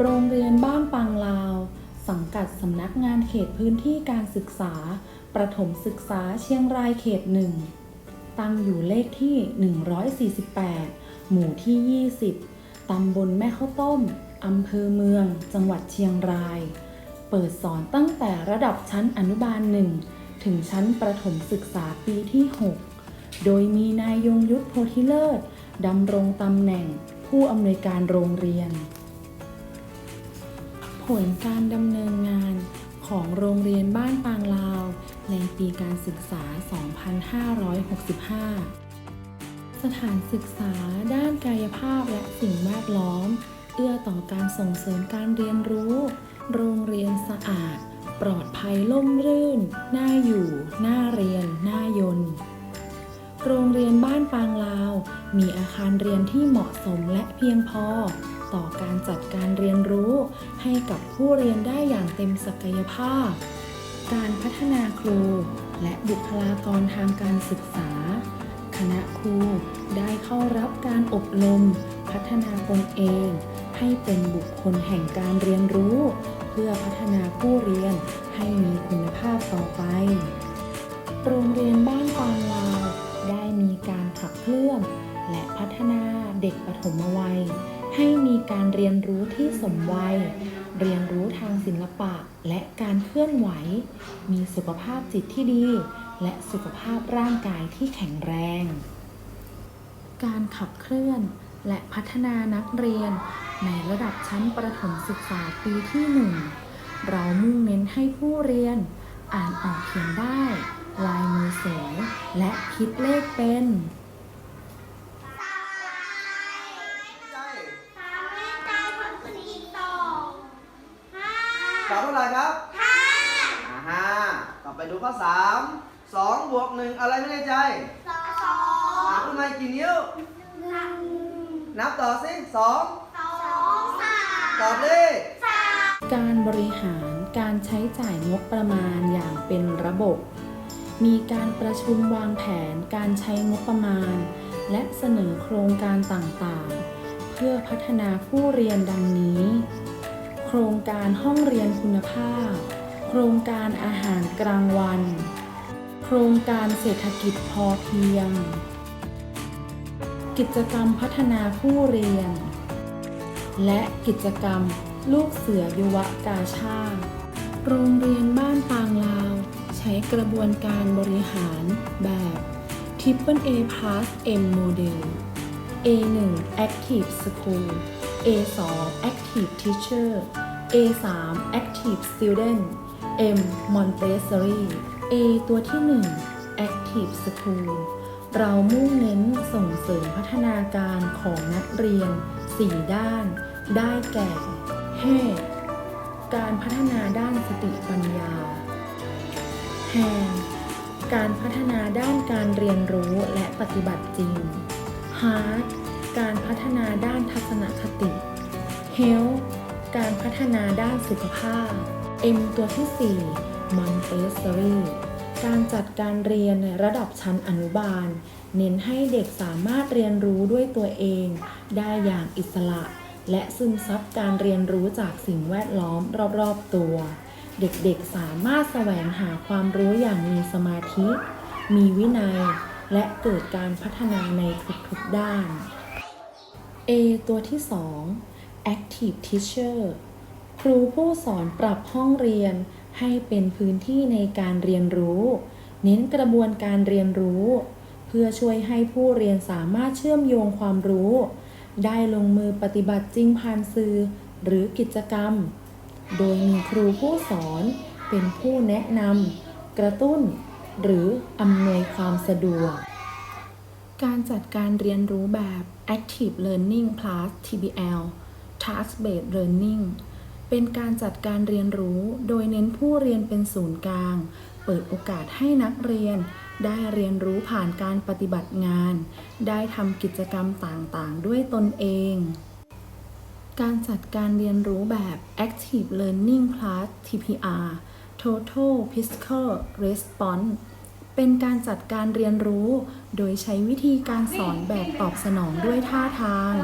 โรงเรียนบ้านปังลาว สังกัดสำนักงานเขตพื้นที่การศึกษา ประถมศึกษาเชียงรายเขตหนึ่ง ตั้งอยู่เลขที่ 148 หมู่ที่ 20 ตำบลแม่ข้าวต้ม อำเภอเมือง จังหวัดเชียงราย เปิดสอนตั้งแต่ระดับชั้นอนุบาลหนึ่งถึงชั้นประถมศึกษาปีที่ 6 โดยมีนายยงยุทธโพธิเลิศดำรงตำแหน่งผู้อำนวยการโรงเรียน ผลการดำเนินงานของโรงเรียนบ้านปางลาว ในปีการศึกษา 2565 สถานศึกษาด้านกายภาพและสิ่งแวดล้อม เอื้อต่อการส่งเสริมการเรียนรู้ โรงเรียนสะอาด ปลอดภัยล่มรื่น น่าอยู่ น่าเรียน น่ายนโรงเรียนบ้านปางลาว มีอาคารเรียนที่เหมาะสมและเพียงพอ ต่อการจัดการเรียนรู้ให้กับผู้เรียนได้อย่างเต็มศักยภาพ การพัฒนาครู และบุคลากรทางการศึกษา คณะครูได้เข้ารับการอบรม พัฒนาตนเอง ให้เป็นบุคคลแห่งการเรียนรู้ เพื่อพัฒนาผู้เรียนให้มีคุณภาพต่อไป โรงเรียนบ้านปางลาวได้มีการขับเคลื่อน และพัฒนาเด็กปฐมวัย ให้มีการเรียนรู้ที่สมวัย เรียนรู้ทางศิลปะและการเคลื่อนไหว มีสุขภาพจิตที่ดี และสุขภาพร่างกายที่แข็งแรง การขับเคลื่อนและพัฒนานักเรียน ในระดับชั้นประถมศึกษาปีที่หนึ่งเรามุ่งเน้นให้ผู้เรียน อ่านออกเขียนได้ ลายมือสวย และคิดเลขเป็น ตอบเท่าไหร่ครับห้าอ่าฮะต่อไปดูข้อสามสองบวกหนึ่งอะไรไม่ได้ใจสองสออ่างขึ้นมากี่นิ้วหนึ่งนับต่อสิสองสองสามตอบเลขสามการบริหารการใช้จ่ายงบประมาณอย่างเป็นระบบ มีการประชุมวางแผนการใช้งบประมาณ และเสนอโครงการต่างๆ เพื่อพัฒนาผู้เรียนดังนี้โครงการห้องเรียนคุณภาพ โครงการอาหารกลางวัน โครงการเศรษฐกิจพอเพียง กิจกรรมพัฒนาผู้เรียน และกิจกรรมลูกเสือยุวกาชาติโรงเรียนบ้านปางลาว ใช้กระบวนการบริหารแบบ Triple A Plus M Model A1 Active School A2 Active Teacher A3 Active Student M Montessori A ตัวที่ 1 Active School เรามุ่งเน้นส่งเสริมพัฒนาการของนักเรียน 4 ด้าน ได้แก่ Head การพัฒนาด้านสติปัญญา Hand การพัฒนาด้านการเรียนรู้และปฏิบัติจริง Heart การพัฒนาด้านทัศนคติ Health การพัฒนาด้านสุขภาพ M ตัวที่ 4 Montessori การจัดการเรียนในระดับชั้นอนุบาล เน้นให้เด็กสามารถเรียนรู้ด้วยตัวเอง ได้อย่างอิสระ และซึมซับการเรียนรู้จากสิ่งแวดล้อมรอบๆตัว เด็กๆสามารถแสวงหาความรู้อย่างมีสมาธิ มีวินัย และเกิดการพัฒนาในทุกๆด้าน A ตัวที่ 2 Active Teacher ครูผู้สอนปรับห้องเรียนให้เป็นพื้นที่ในการเรียนรู้ เน้นกระบวนการเรียนรู้ เพื่อช่วยให้ผู้เรียนสามารถเชื่อมโยงความรู้ ได้ลงมือปฏิบัติจริงผ่านสื่อหรือกิจกรรม โดยมีครูผู้สอนเป็นผู้แนะนำกระตุ้น หรืออำนวยความสะดวก การจัดการเรียนรู้แบบ Active Learning Plus TBL Task Based Learning เป็นการจัดการเรียนรู้โดยเน้นผู้เรียนเป็นศูนย์กลาง เปิดโอกาสให้นักเรียน ได้เรียนรู้ผ่านการปฏิบัติงาน ได้ทำกิจกรรมต่างๆ ด้วยตนเอง การจัดการเรียนรู้แบบ Active Learning Plus TPR Total Physical Response เป็นการจัดการเรียนรู้ โดยใช้วิธีการสอนแบบตอบสนองด้วยท่าทาง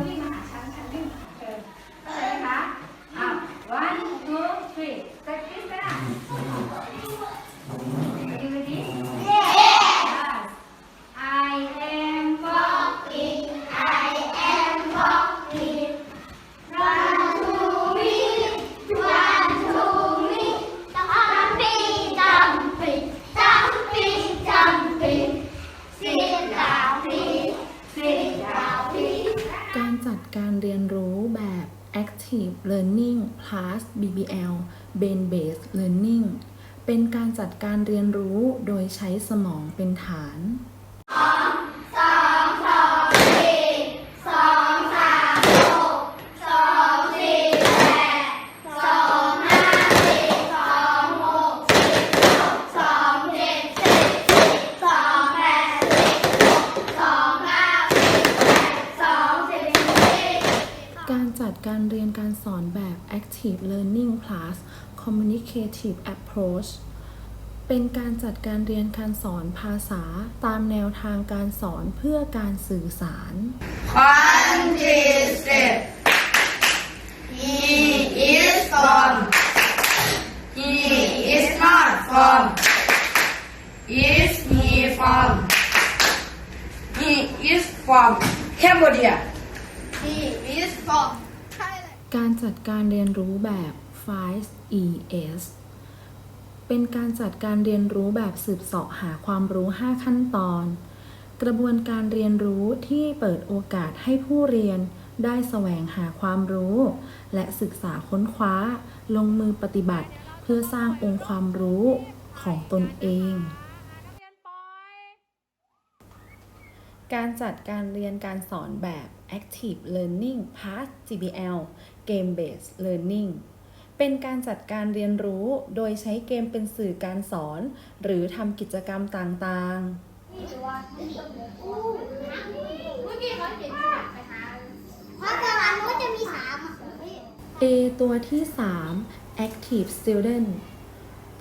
Learning plus BBL Brain Based Learning เป็นการจัดการเรียนรู้โดยใช้สมองเป็นฐานการจัดการเรียนการสอน Active Learning plus Communicative Approach เป็นการจัดการเรียนการสอนภาษาตามแนวทางการสอนเพื่อการสื่อสาร Country step. He is from. He is not from. Is he from? He is from Cambodia. He is from การจัดการเรียนรู้แบบ 5ES เป็นการจัดการเรียนรู้แบบสืบเสาะหาความรู้ 5 ขั้นตอน กระบวนการเรียนรู้ที่เปิดโอกาสให้ผู้เรียนได้แสวงหาความรู้ และศึกษาค้นคว้า ลงมือปฏิบัติ เพื่อสร้างองค์ความรู้ของตนเอง การจัดการเรียนการสอนแบบ Active Learning Path GBL Game Based Learning เป็นการจัดการเรียนรู้โดยใช้เกมเป็นสื่อการสอน หรือทำกิจกรรมต่างๆเมื่อกี้เขาเขียนไปหาเพราะตารางนู้นจะมีสามอะ A ตัวที่ 3 Active Student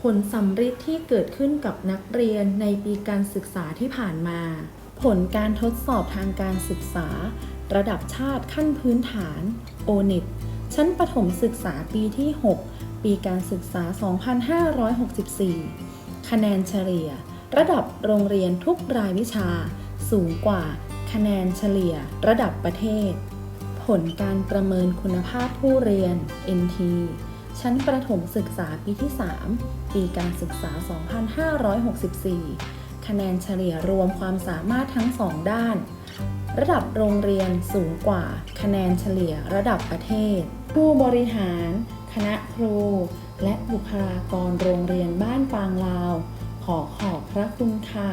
ผลสำฤทธิ์ที่เกิดขึ้นกับนักเรียนในปีการศึกษาที่ผ่านมา ผลการทดสอบทางการศึกษา ระดับชาติขั้นพื้นฐาน ONIT ชั้นประถมศึกษาปีที่ 6 ปีการศึกษา 2564 คะแนนเฉลี่ย ระดับโรงเรียนทุกรายวิชา สูงกว่า คะแนนเฉลี่ย ระดับประเทศ ผลการประเมินคุณภาพผู้เรียน NT ชั้นประถมศึกษาปีที่ 3 ปีการศึกษา 2564 คะแนนเฉลี่ยรวมความสามารถทั้งสองด้าน ระดับโรงเรียนสูงกว่า คะแนนเฉลี่ยระดับประเทศ ผู้บริหาร คณะครู และบุคลากรโรงเรียนบ้านปางลาว ขอขอบพระคุณค่ะ